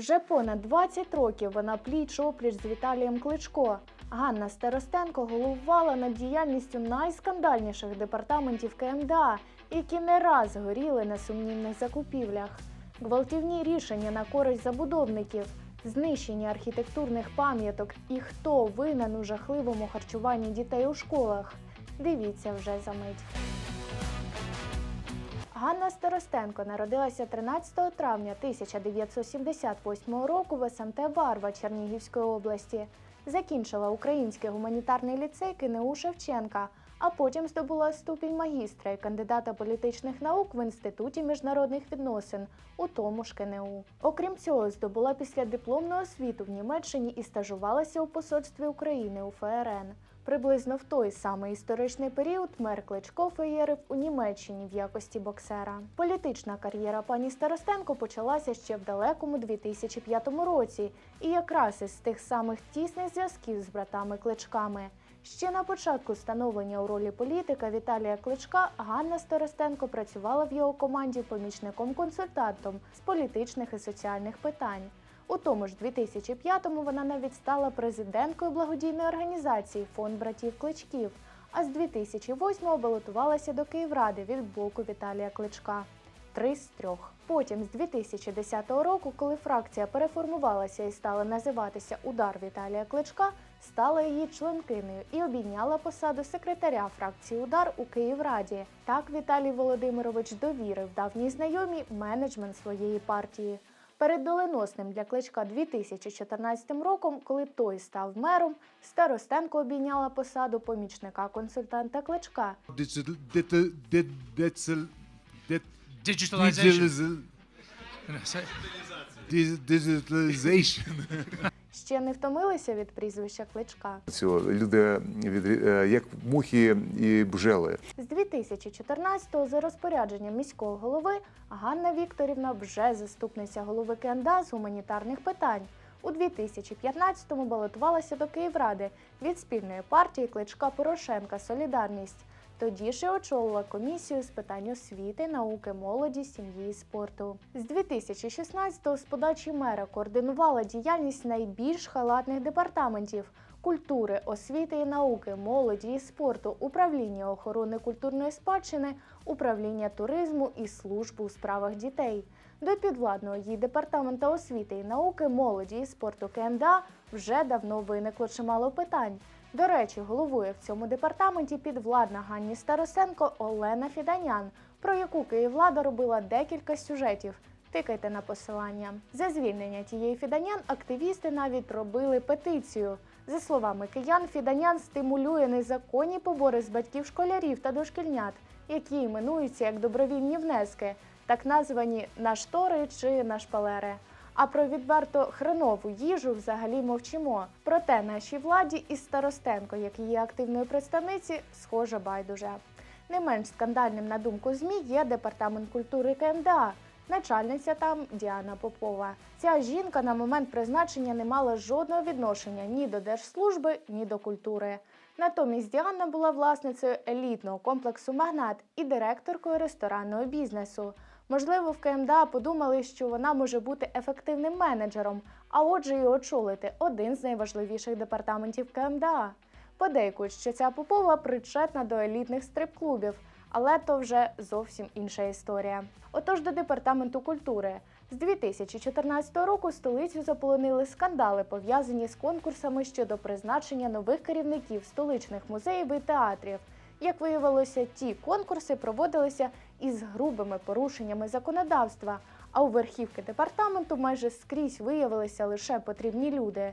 Вже понад 20 років вона пліч опліч з Віталієм Кличко. Ганна Старостенко головувала над діяльністю найскандальніших департаментів КМДА, які не раз горіли на сумнівних закупівлях. Гвалтівні рішення на користь забудовників, знищення архітектурних пам'яток і хто винен у жахливому харчуванні дітей у школах. Дивіться вже за мить. Ганна Старостенко народилася 13 травня 1978 року в СМТ Варва Чернігівської області. Закінчила Український гуманітарний ліцей КНУ Шевченка, а потім здобула ступінь магістра і кандидата політичних наук в Інституті міжнародних відносин, у тому ж КНУ. Окрім цього, здобула післядипломну освіту в Німеччині і стажувалася у посольстві України у ФРН. Приблизно в той самий історичний період мер Кличко феєрив у Німеччині в якості боксера. Політична кар'єра пані Старостенко почалася ще в далекому 2005 році, і якраз із тих самих тісних зв'язків з братами Кличками. Ще на початку становлення у ролі політика Віталія Кличка Ганна Старостенко працювала в його команді помічником-консультантом з політичних і соціальних питань. У тому ж 2005-му вона навіть стала президенткою благодійної організації Фонд братів Кличків. А з 2008-го балотувалася до Київради від боку Віталія Кличка. Три з трьох. Потім, з 2010 року, коли фракція переформувалася і стала називатися Удар Віталія Кличка, стала її членкиною і обійняла посаду секретаря фракції Удар у Київраді. Так Віталій Володимирович довірив давній знайомій менеджмент своєї партії. Перед доленосним для кличка 2014 роком, коли той став мером, Старостенко обійняла посаду кличка. digital, digital, digital, Digitalization. Ще не втомилися від прізвища кличка. Цього люди від, е, як мухи і бжели. З 2014-го за розпорядженням міського голови Ганна Вікторівна вже заступниця голови КНДА з гуманітарних питань. У 2015-му балотувалася до Київради від спільної партії кличка Порошенка Солідарність. Тоді і очолила комісію з питань освіти, науки, молоді, сім'ї і спорту. З 2016-го з подачі мера координувала діяльність найбільш халатних департаментів культури, освіти і науки, молоді і спорту, управління охорони культурної спадщини, управління туризму і службу у справах дітей. До підвладного їй департамента освіти і науки, молоді і спорту КМДА вже давно виникло чимало питань. До речі, головує в цьому департаменті підвладна Ганні Старосенко Олена Фіданян, про яку Київлада робила декілька сюжетів. Тикайте на посилання. За звільнення тієї Фіданян активісти навіть робили петицію. За словами киян, Фіданян стимулює незаконні побори з батьків школярів та дошкільнят, які іменуються як добровільні внески, так названі на штори чи на шпалери. А про відверто хренову їжу взагалі мовчимо. Проте нашій владі і Старостенко, як її активної представниці, схоже байдуже. Не менш скандальним на думку ЗМІ є департамент культури КМДА. Начальниця там Діана Попова. Ця жінка на момент призначення не мала жодного відношення ні до держслужби, ні до культури. Натомість Діана була власницею елітного комплексу Магнат і директоркою ресторанного бізнесу. Можливо, в КМДА подумали, що вона може бути ефективним менеджером, а отже, і очолити один з найважливіших департаментів КМДА. Подейкують, що ця попова причетна до елітних стрип-клубів, але то вже зовсім інша історія. Отож, до департаменту культури. З 2014 року столицю заполонили скандали, пов'язані з конкурсами щодо призначення нових керівників столичних музеїв і театрів. Як виявилося, ті конкурси проводилися із грубими порушеннями законодавства, а у верхівки департаменту майже скрізь виявилися лише потрібні люди.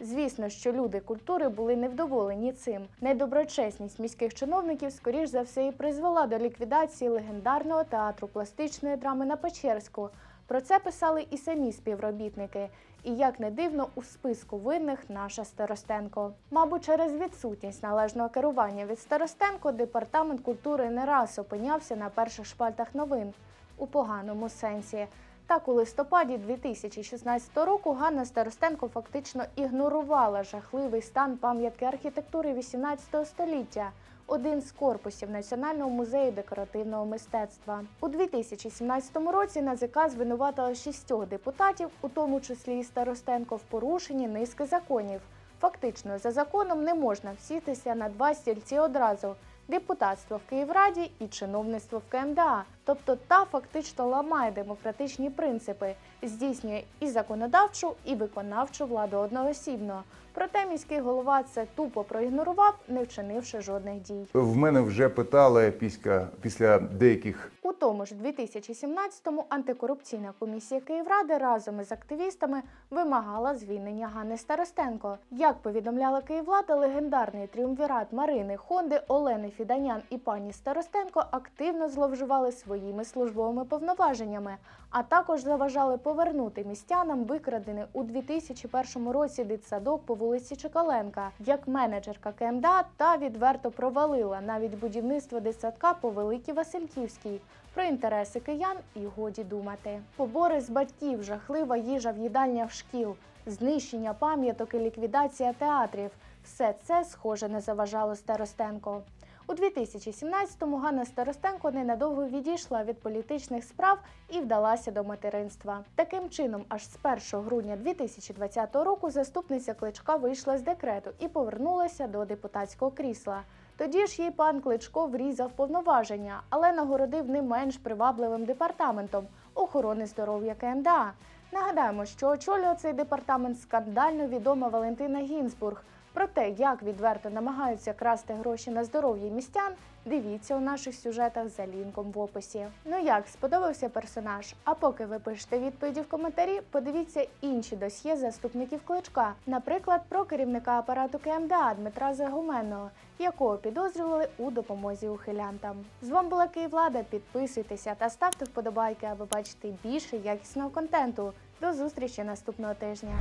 Звісно, що люди культури були невдоволені цим. Недоброчесність міських чиновників, скоріш за все, і призвела до ліквідації легендарного театру пластичної драми на Печерську. Про це писали і самі співробітники. І як не дивно, у списку винних наша Старостенко. Мабуть, через відсутність належного керування від Старостенко департамент культури не раз опинявся на перших шпальтах новин у поганому сенсі. Так, у листопаді 2016 року Ганна Старостенко фактично ігнорувала жахливий стан пам'ятки архітектури 18 століття. один з корпусів Національного музею декоративного мистецтва. У 2017 році НАЗК звинуватила шістьох депутатів, у тому числі і Старостенко, в порушенні низки законів. Фактично, за законом не можна всітися на два стільці одразу. Депутатство в Київраді і чиновництво в КМДА. Тобто та фактично ламає демократичні принципи, здійснює і законодавчу, і виконавчу владу одноосібно. Проте міський голова це тупо проігнорував, не вчинивши жодних дій. В мене вже питали після, після деяких У тому ж 2017-му антикорупційна комісія Київради разом із активістами вимагала звільнення Ганни Старостенко. Як повідомляла Київлада, легендарний тріумвірат Марини Хонди, Олени Фіданян і пані Старостенко активно зловживали своїми службовими повноваженнями, а також заважали повернути містянам викрадений у 2001 році дитсадок по вулиці Чекаленка. Як менеджерка КМДА та відверто провалила навіть будівництво дитсадка по Великій Васильківській. Про інтереси киян і годі думати. Побори з батьків, жахлива їжа в їдальнях шкіл, знищення пам'яток і ліквідація театрів. Все це схоже не заважало Старостенко. У 2017-му Ганна Старостенко ненадовго відійшла від політичних справ і вдалася до материнства. Таким чином, аж з 1 грудня 2020 року заступниця Кличка вийшла з декрету і повернулася до депутатського крісла. Тоді ж їй пан Кличко врізав повноваження, але нагородив не менш привабливим департаментом охорони здоров'я КМДА. Нагадаємо, що очолює цей департамент скандально відома Валентина Гінзбург. Про те, як відверто намагаються красти гроші на здоров'я містян, дивіться у наших сюжетах за лінком в описі. Ну як сподобався персонаж? А поки ви пишете відповіді в коментарі, подивіться інші досьє заступників кличка, наприклад, про керівника апарату КМДА Дмитра Загуменного, якого підозрювали у допомозі ухилянтам. З вами була Київлада. Підписуйтеся та ставте вподобайки, аби бачити більше якісного контенту. До зустрічі наступного тижня.